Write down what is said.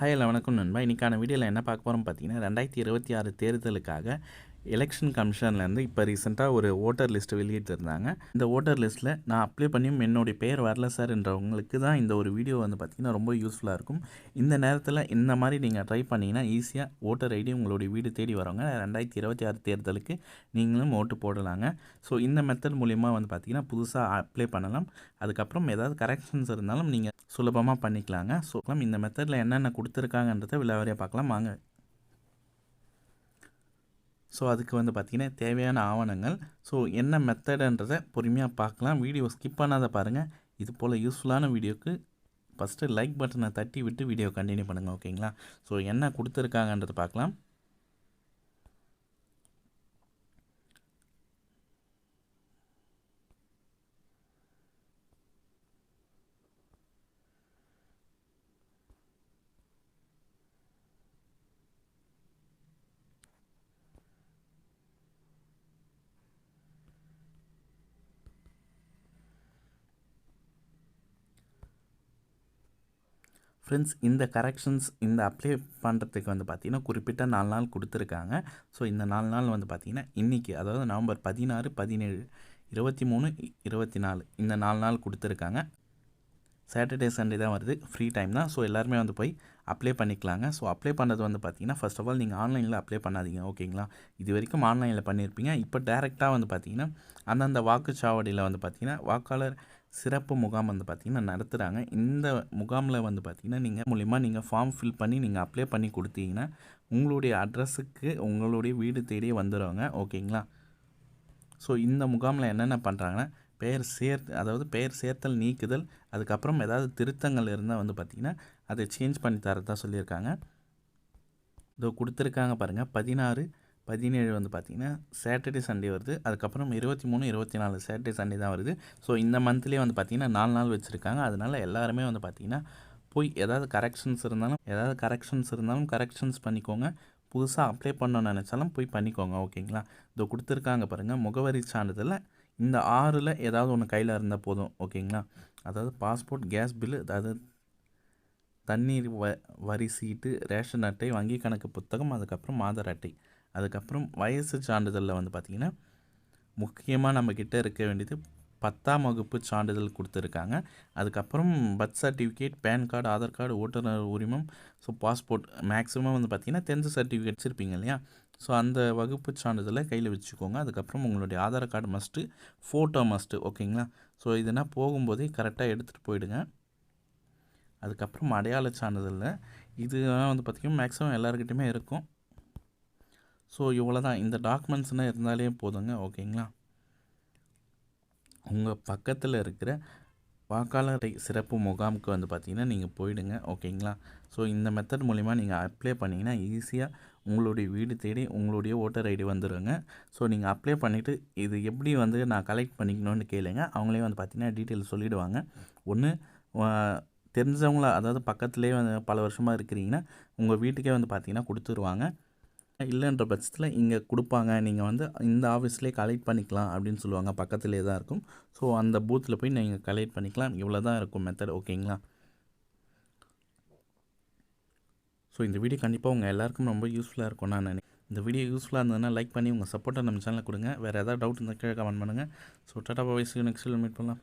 Hi எல்லாம் வணக்கம் நண்பா. இன்றைக்கான வீடியோவில் என்ன பார்க்க போகிறோம் பார்த்தீங்கன்னா ரெண்டாயிரத்தி இருபத்தி ஆறு தேர்தலுக்காக எலெக்ஷன் கமிஷன்லேருந்து இப்போ ரீசெண்டாக ஒரு ஓட்டர் லிஸ்ட்டு வெளியிட்டிருந்தாங்க. இந்த ஓட்டர் லிஸ்ட்டில் நான் அப்ளை பண்ணியும் என்னுடைய பேர் வரல சார் என்றவங்களுக்கு தான் இந்த ஒரு வீடியோ வந்து பார்த்திங்கன்னா ரொம்ப யூஸ்ஃபுல்லாக இருக்கும். இந்த நேரத்தில் இந்த மாதிரி நீங்கள் ட்ரை பண்ணிங்கன்னா ஈஸியாக ஓட்டர் ஐடி உங்களுடைய வீடு தேடி வரவங்க ரெண்டாயிரத்தி இருபத்தி ஆறு தேர்தலுக்கு நீங்களும் ஓட்டு போடலாங்க. ஸோ இந்த மெத்தட் மூலிமா வந்து பார்த்திங்கன்னா புதுசாக அப்ளை பண்ணலாம். அதுக்கப்புறம் ஏதாவது கரெக்ஷன்ஸ் இருந்தாலும் நீங்கள் சுலபமாக பண்ணிக்கலாங்க. ஸோ இந்த மெத்தடில் என்னென்ன கொடுத்துருக்காங்கன்றதை விளையாடியாக பார்க்கலாம். வாங்க. ஸோ அதுக்கு வந்து பார்த்திங்கன்னா தேவையான ஆவணங்கள். ஸோ என்ன மெத்தடுன்றதை பொறுமையாக பார்க்கலாம். வீடியோ ஸ்கிப் பண்ணாத பாருங்கள் இது போல் யூஸ்ஃபுல்லான வீடியோக்கு ஃபஸ்ட்டு லைக் பட்டனை தட்டி விட்டு வீடியோ கண்டினியூ பண்ணுங்கள் ஓகேங்களா ஸோ என்ன கொடுத்துருக்காங்கன்றது பார்க்கலாம். ஃப்ரெண்ட்ஸ் இந்த கரெக்ஷன்ஸ் இந்த அப்ளை பண்ணுறதுக்கு வந்து பார்த்திங்கன்னா குறிப்பிட்ட நாலு நாள் கொடுத்துருக்காங்க. ஸோ இந்த நாலு நாள் வந்து பார்த்திங்கன்னா இன்றைக்கி அதாவது நவம்பர் பதினாறு பதினேழு இருபத்தி மூணு இருபத்தி நாலு இந்த நாலு நாள் கொடுத்துருக்காங்க. சாட்டர்டே சண்டே தான் வருது. ஃப்ரீ டைம் தான். ஸோ எல்லாருமே வந்து போய் அப்ளை பண்ணிக்கலாங்க. ஸோ அப்ளை பண்ணுறது வந்து பார்த்திங்கன்னா ஃபஸ்ட் ஆஃப் ஆல் நீங்கள் ஆன்லைனில் அப்ளை பண்ணாதீங்க. ஓகேங்களா இது வரைக்கும் ஆன்லைனில் பண்ணியிருப்பீங்க இப்போ டேரெக்டாக வந்து பார்த்திங்கன்னா அந்தந்த வாக்குச்சாவடியில் வந்து பார்த்திங்கன்னா வாக்காளர் சிறப்பு முகாம் வந்து பார்த்திங்கன்னா நடத்துகிறாங்க இந்த முகாமில் வந்து பார்த்திங்கன்னா நீங்கள் மூலிமா நீங்கள் ஃபார்ம் ஃபில் பண்ணி நீங்கள் அப்ளை பண்ணி கொடுத்தீங்கன்னா உங்களுடைய அட்ரஸுக்கு உங்களுடைய வீடு தேடி வந்துடுவாங்க ஓகேங்களா? ஸோ இந்த முகாமில் என்னென்ன பண்ணுறாங்கன்னா பெயர் சேர் அதாவது பெயர் சேர்த்தல் நீக்குதல் அதுக்கப்புறம் ஏதாவது திருத்தங்கள் இருந்தால் வந்து பார்த்திங்கன்னா அதை சேஞ்ச் பண்ணி தரதான் சொல்லியிருக்காங்க. இதோ கொடுத்துருக்காங்க பாருங்கள் பதினாறு பதினேழு வந்து பார்த்திங்கன்னா சாட்டர்டே சண்டே வருது. அதுக்கப்புறம் இருபத்தி மூணு இருபத்தி நாலு சாட்டர்டே சண்டே தான் வருது. ஸோ இந்த மந்த்லேயே வந்து பார்த்திங்கன்னா நாலு நாள் வச்சுருக்காங்க. அதனால் எல்லாருமே வந்து பார்த்திங்கன்னா போய் ஏதாவது கரெக்ஷன்ஸ் இருந்தாலும் ஏதாவது கரெக்ஷன்ஸ் இருந்தாலும் கரெக்ஷன்ஸ் பண்ணிக்கோங்க. புதுசாக அப்ளை பண்ணணும்னு நினச்சாலும் போய் பண்ணிக்கோங்க ஓகேங்களா? இதோ கொடுத்துருக்காங்க பாருங்கள் முகவரி சான்றிதழில் இந்த ஆறில் ஏதாவது ஒன்று கையில் இருந்தால் போதும் ஓகேங்களா? அதாவது பாஸ்போர்ட் கேஸ் பில்லு அதாவது தண்ணீர் வ வரி சீட்டு ரேஷன் அட்டை வங்கி கணக்கு புத்தகம் அதுக்கப்புறம் ஆதார் அட்டை. அதுக்கப்புறம் வயசு சான்றிதழில் வந்து பார்த்திங்கன்னா முக்கியமாக நம்மக்கிட்ட இருக்க வேண்டியது பத்தாம் வகுப்பு சான்றிதழ் கொடுத்துருக்காங்க. அதுக்கப்புறம் birth certificate PAN card Aadhaar card ஓட்டுநர் உரிமம் ஸோ பாஸ்போர்ட் மேக்ஸிமம் வந்து பார்த்திங்கன்னா டென்த்து சர்டிஃபிகேட் வச்சுருப்பீங்க இல்லையா? ஸோ அந்த வகுப்பு சான்றிதழை கையில் வச்சுக்கோங்க. அதுக்கப்புறம் உங்களுடைய Aadhaar card must photo must ஓகேங்களா? ஸோ இதுனா போகும்போதே கரெக்டாக எடுத்துகிட்டு போயிடுங்க. அதுக்கப்புறம் அடையாள சான்றிதழில் இது வந்து பார்த்திங்கன்னா மேக்ஸிமம் எல்லாருக்கிட்டையுமே இருக்கும். ஸோ இவ்வளோ தான் இந்த டாக்குமெண்ட்ஸ்னால் இருந்தாலே போதுங்க ஓகேங்களா உங்கள் பக்கத்தில் இருக்கிற வாக்காளர் சிறப்பு முகாமுக்கு வந்து பார்த்திங்கன்னா நீங்கள் போயிடுங்க ஓகேங்களா ஸோ இந்த மெத்தட் மூலிமா நீங்கள் அப்ளை பண்ணிங்கன்னா ஈஸியாக உங்களுடைய வீடு தேடி உங்களுடைய ஓட்டர் ஐடி வந்துடுங்க ஸோ நீங்கள் அப்ளை பண்ணிவிட்டு இது எப்படி வந்து நான் கலெக்ட் பண்ணிக்கணும்னு கேளுங்க. அவங்களே வந்து பார்த்திங்கன்னா டீட்டெயில் சொல்லிவிடுவாங்க ஒன்று தெரிஞ்சவங்கள அதாவது பக்கத்துலேயே வந்து பல வருஷமாக இருக்கிறீங்கன்னா உங்கள் வீட்டுக்கே வந்து பார்த்திங்கன்னா கொடுத்துருவாங்க. இல்லைன்ற பட்சத்தில் இங்கே கொடுப்பாங்க. நீங்கள் வந்து இந்த ஆஃபீஸ்லேயே கலெக்ட் பண்ணிக்கலாம் அப்படின்னு சொல்லுவாங்க. பக்கத்துலேயே தான் இருக்கும். ஸோ அந்த பூத்தில் போய் நீங்கள் கலெக்ட் பண்ணிக்கலாம். இவ்வளோ தான் இருக்கும் மெத்தட் ஓகேங்களா ஸோ இந்த வீடியோ கண்டிப்பாக உங்கள் எல்லாருக்கும் ரொம்ப யூஸ்ஃபுல்லாக இருக்கும் நான் நினைக்கிறேன். இந்த வீடியோ யூஸ்ஃபுல்லாக இருந்ததுன்னா லைக் பண்ணி உங்கள் சப்போர்ட்டை நம்ம சேனலில் கொடுங்க. வேறு ஏதாவது டவுட் இருந்தால் கீழே கமெண்ட் பண்ணுங்கள் ஸோ டாட்டா வயசுக்கு நெக்ஸ்ட் மீட் பண்ணலாம்.